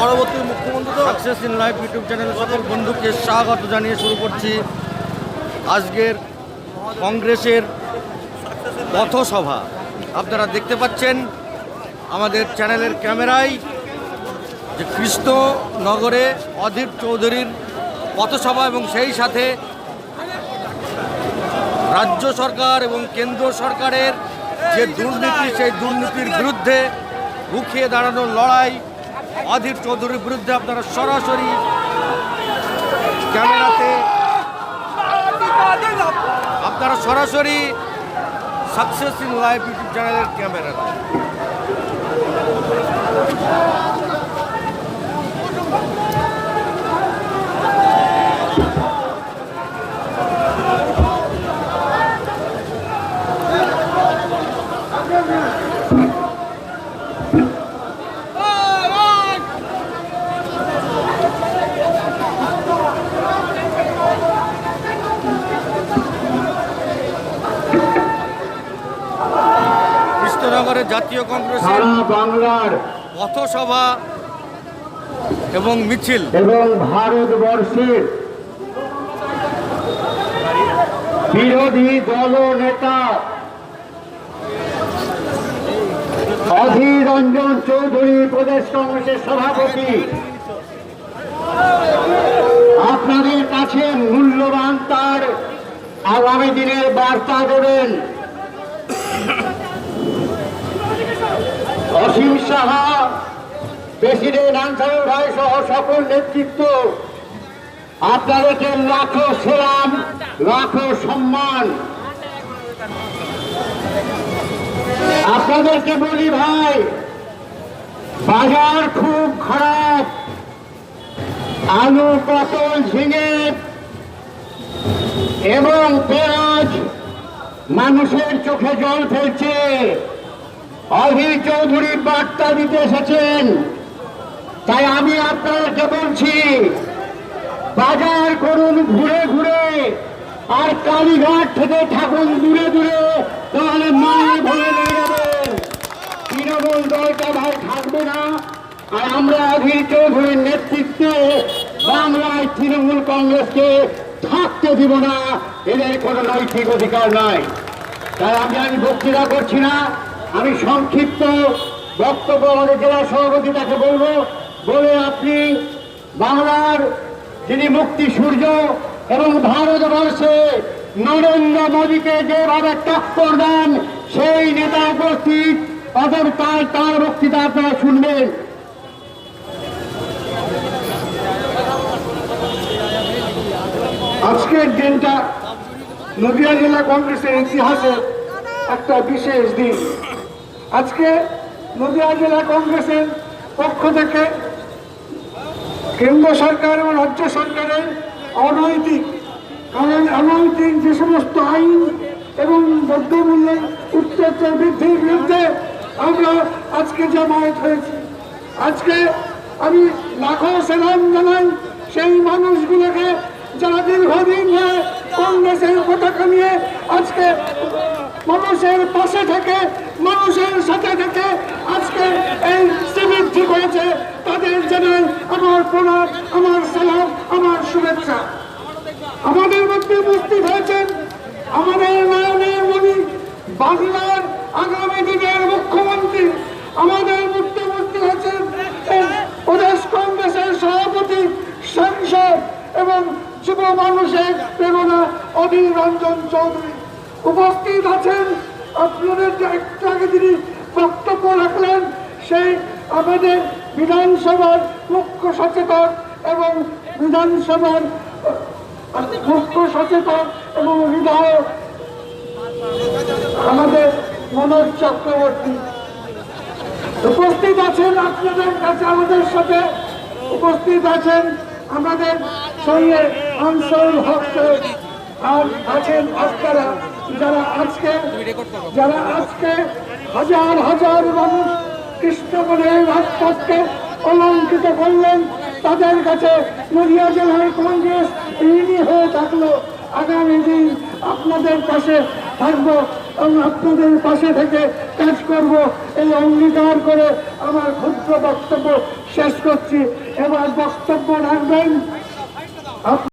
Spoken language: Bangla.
পরবর্তী মুখ্যমন্ত্রী তো? Success in life YouTube channel সকল বন্ধুকে স্বাগত জানিয়ে শুরু করছি। আজকের কংগ্রেসের পথসভা। আপনারা দেখতে পাচ্ছেন আমাদের চ্যানেলের ক্যামেরায় যে কৃষ্ণনগরে অধীর চৌধুরীর পথসভা এবং সেই সাথে রাজ্য সরকার এবং কেন্দ্র সরকারের যে দুর্নীতি, সেই দুর্নীতির বিরুদ্ধে রুখিয়ে দাঁড়ানোর লড়াই অধীর চৌধুরীর বিরুদ্ধে আপনারা সরাসরি ক্যামেরাতে আপনারা সরাসরি সাকসেস ইন লাইভ ইউটিউব চ্যানেলের ক্যামেরাতে। কৃষ্ণনগরের জাতীয় কংগ্রেসের বাংলার পথসভা এবং মিছিল। এবং ভারতবর্ষের বিরোধী দল নেতা অধীর রঞ্জন চৌধুরী প্রদেশ কংগ্রেসের সভাপতি। আপনাদের কাছে মূল্যবান তার আগামী দিনের বার্তা দেবেন। অসীম সাহা, প্রেসিডেন্ট আনসারুল ভাই সহ সকল নেতৃত্ব, আপনাদেরকে লাখো সেরাম লাখো সম্মান। আপনাদেরকে বলি ভাই, বাজার খুব খারাপ, আলু, পটল, ঝিঙে, এবং পেঁয়াজ মানুষের চোখে জল ফেলছে। অধীর চৌধুরী বার্তা দিতে এসেছেন। তাই আমি আপনাদেরকে বলছি, বাজার করুন ঘুরে ঘুরে, আর কালীঘাট থেকে ঠাকুর দূরে দূরে, তাহলে ভরে তৃণমূল দলটা ভাই থাকবে না, আর আমরা অধীর চৌধুরীর নেতৃত্বে বাংলায় তৃণমূল কংগ্রেসকে থাকতে দিব না, এদের কোনো নৈতিক অধিকার নাই। তাই আমি আমি বক্তৃতা করছি না। আমি সংক্ষিপ্ত বক্তব্য আমাদের জেলা সভাপতি তাকে বলব, বলে আপনি বাংলার যিনি মুক্তি সূর্য এবং ভারতবর্ষে নরেন্দ্র মোদীকে যেভাবে টক্কর দেন, সেই নেতা উপস্থিত অতএব তার তার বক্তৃতা আপনারা শুনবেন। আজকের দিনটা নদিয়া জেলা কংগ্রেসের ইতিহাসে একটা বিশেষ দিন। আজকে নদীয়া জেলা কংগ্রেসের পক্ষ থেকে কেন্দ্র সরকার এবং রাজ্য সরকারের অনৈতিক কারণ অনৈতিক যে সমস্ত আইন এবং দ্রব্যমূল্যের উত্তর বৃদ্ধির বিরুদ্ধে আমরা আজকে জামায়াত হয়েছি। আজকে আমি লাখো সেলাম জানাই সেই মানুষগুলোকে যারা দীর্ঘদিন ধরে কংগ্রেসের পতাকা নিয়ে আজকে মানুষের পাশে থেকে, মানুষের সাথে থেকে আজকে এই শ্রীবৃদ্ধি করেছে তাদের জানাই আমার প্রণাম আমার সালাম, আমার শুভেচ্ছা। আমাদের মধ্যে উপস্থিত হয়েছেন আমাদের নয়নের মণি, বাংলার আগামী দিনের মুখ্যমন্ত্রী। আমাদের মধ্যে উপস্থিত হয়েছেন প্রদেশ কংগ্রেসের সভাপতি, সাংসদ এবং যুব মানুষের প্রেরণা অধীর রঞ্জন চৌধুরী। উপস্থিত আছেন আপনাদের যে একটু আগে যিনি বক্তব্য রাখলেন, সেই আমাদের বিধানসভার মুখ্য সচেতক এবং বিধানসভার, মুখ্য সচেতক এবং বিধায়ক আমাদের মনোজ চক্রবর্তী। উপস্থিত আছেন আপনাদের কাছে, আমাদের সাথে উপস্থিত আছেন আমাদের সঙ্গে আনসারুল হক আর আছেন আপনারা যারা আজকে যারা আজকে হাজার হাজার মানুষ কৃষ্ণগণের রাজপথকে অলঙ্কিত করলেন, তাদের কাছে নদিয়া জেলার কংগ্রেস ঋণী হয়ে থাকল। আগামী দিন আপনাদের পাশে থাকব এবং আপনাদের পাশে থেকে কাজ করব। এই অঙ্গীকার করে আমার ক্ষুদ্র বক্তব্য শেষ করছি। এবার বক্তব্য রাখবেন